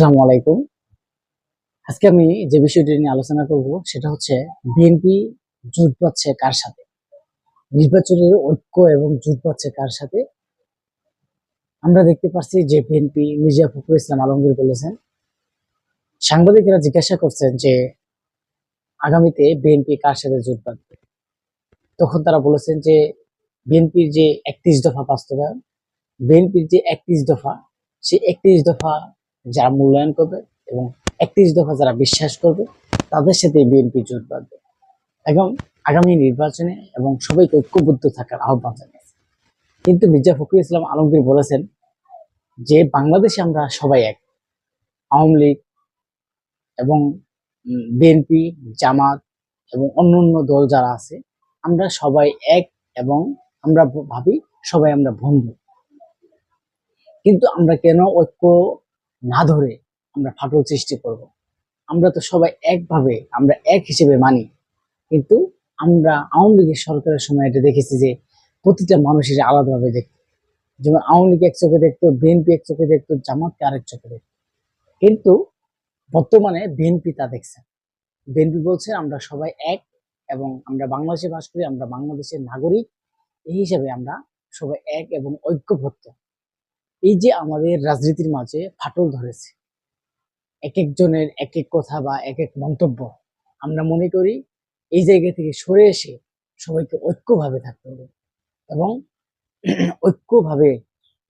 আসসালামু আলাইকুম। আজকে আমি যে বিষয়টি নিয়ে আলোচনা করব সেটা হচ্ছে বিএনপি জোট পাচ্ছে কার সাথে? নির্বাচনের ঐক্য এবং জোট পাচ্ছে কার সাথে? আমরা দেখতে পাচ্ছি যে বিএনপি মির্জা ফখরুল ইসলাম আলমগীর বলেছেন। সাংবাদিকেরা জিজ্ঞাসা করছেন যে আগামীতে বিএনপি কার সাথে জোট বাঁধবে? তখন তারা বলেছেন যে বিএনপির যে একত্রিশ দফা বাস্তবায়ন বিএনপির যে একত্রিশ দফা, সেই একত্রিশ দফা যারা মূল্যায়ন করবে এবং একত্রিশ দফা যারা বিশ্বাস করবে, তাদের সাথে বিএনপি জোট বাঁধবে। এবং আগামী নির্বাচনে এবং সবাইকে ঐক্যবদ্ধ থাকার আহ্বান জানিয়েছে। কিন্তু মির্জা ফখরুল ইসলাম আলমগীর বলেছেন যে, বাংলাদেশে আমরা সবাই এক। আওয়ামী লীগ এবং বিএনপি, জামাত এবং অন্য অন্য দল যারা আছে, আমরা সবাই এক এবং আমরা ভাবি সবাই আমরা বন্ধু। কিন্তু আমরা কেন ঐক্য না ধরে আমরা ফাটল সৃষ্টি করব। আমরা তো সবাই একভাবে, আমরা এক হিসেবে মানি। কিন্তু আমরা আওয়ামী লীগের সরকারের সময় এটা দেখেছি যে প্রতিটা মানুষের আলাদাভাবে দেখত। যেমন আওয়ামী লীগ এক চোখে দেখতো, বিএনপি এক চোখে দেখতো, জামাতকে আরেক চোখে দেখতো। কিন্তু বর্তমানে বিএনপি তা দেখছে বিএনপি বলছে, আমরা সবাই এক এবং আমরা বাংলাদেশে বাস করি, আমরা বাংলাদেশের নাগরিক। এই হিসাবে আমরা সবাই এক এবং ঐক্যবদ্ধ। এই যে আমাদের রাজনীতির মাঝে ফাটল ধরেছে, এক একজনের এক এক কথা বা এক এক মন্তব্য, আমরা মনে করি এই জায়গা থেকে সরে এসে সবাইকে ঐক্যভাবে থাকতে হবে এবং ঐক্যভাবে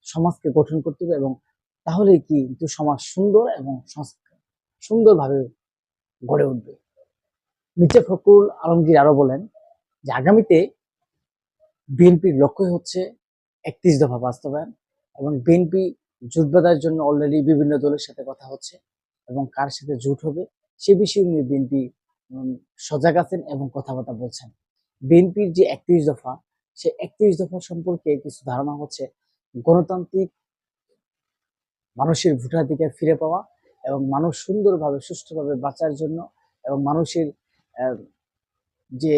সমাজকে গঠন করতে হবে এবং তাহলে কি কিন্তু সমাজ সুন্দর এবং সুন্দরভাবে গড়ে উঠবে। মির্জা ফখরুল আলমগীর আরও বলেন যে আগামীতে বিএনপির লক্ষ্য হচ্ছে একত্রিশ দফা বাস্তবায়ন এবং বিএনপি জোট বাঁধার জন্য অলরেডি বিভিন্ন দলের সাথে কথা হচ্ছে এবং কার সাথে জোট হবে সে বিষয়ে নিয়ে বিএনপি সজাগ আছেন এবং কথাবার্তা বলছেন। বিএনপির যে একত্রিশ দফা, সে একত্রিশ দফা সম্পর্কে কিছু ধারণা হচ্ছে গণতান্ত্রিক মানুষের ভোটাধিকার ফিরে পাওয়া এবং মানুষ সুন্দরভাবে, সুষ্ঠুভাবে বাঁচার জন্য এবং মানুষের যে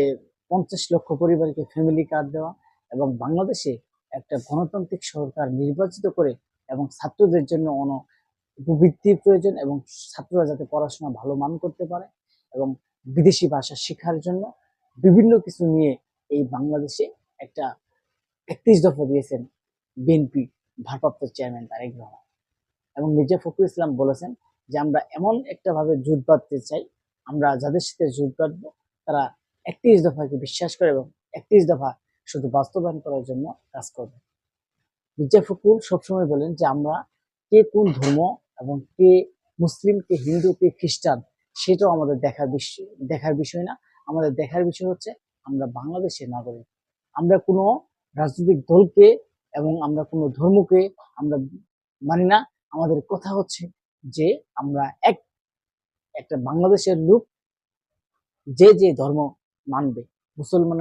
পঞ্চাশ লক্ষ পরিবারকে ফ্যামিলি কার্ড দেওয়া এবং বাংলাদেশে একটা গণতান্ত্রিক সরকার নির্বাচিত করে এবং ছাত্রদের জন্য অন উপবৃত্তির প্রয়োজন এবং ছাত্ররা যাতে পড়াশোনা ভালো মান করতে পারে এবং বিদেশি ভাষা শেখার জন্য বিভিন্ন কিছু নিয়ে এই বাংলাদেশে একটা একত্রিশ দফা দিয়েছেন বিএনপি ভারপ্রাপ্ত চেয়ারম্যান তারেক রহমান। এবং মির্জা ফখরুল ইসলাম বলেছেন যে, আমরা এমন একটা ভাবে জোট বাঁধতে চাই, আমরা যাদের সাথে জোট বাঁধবো, তারা একত্রিশ দফাকে বিশ্বাস করে এবং একত্রিশ দফা শুধু বাস্তবায়ন করার জন্য কাজ করবে। মির্জা ফখরুল সবসময় বলেন যে, আমরা কে কোন ধর্ম এবং কে মুসলিম, কে হিন্দু, কে খ্রিস্টান, সেটাও আমাদের দেখার বিষয় দেখার বিষয় না। আমাদের দেখার বিষয় হচ্ছে, আমরা বাংলাদেশের নাগরিক। আমরা কোনো রাজনৈতিক দলকে এবং আমরা কোনো ধর্মকে আমরা মানি না। আমাদের কথা হচ্ছে যে, আমরা এক, একটা বাংলাদেশের লোক যে যে ধর্ম মানবে। মুসলমানের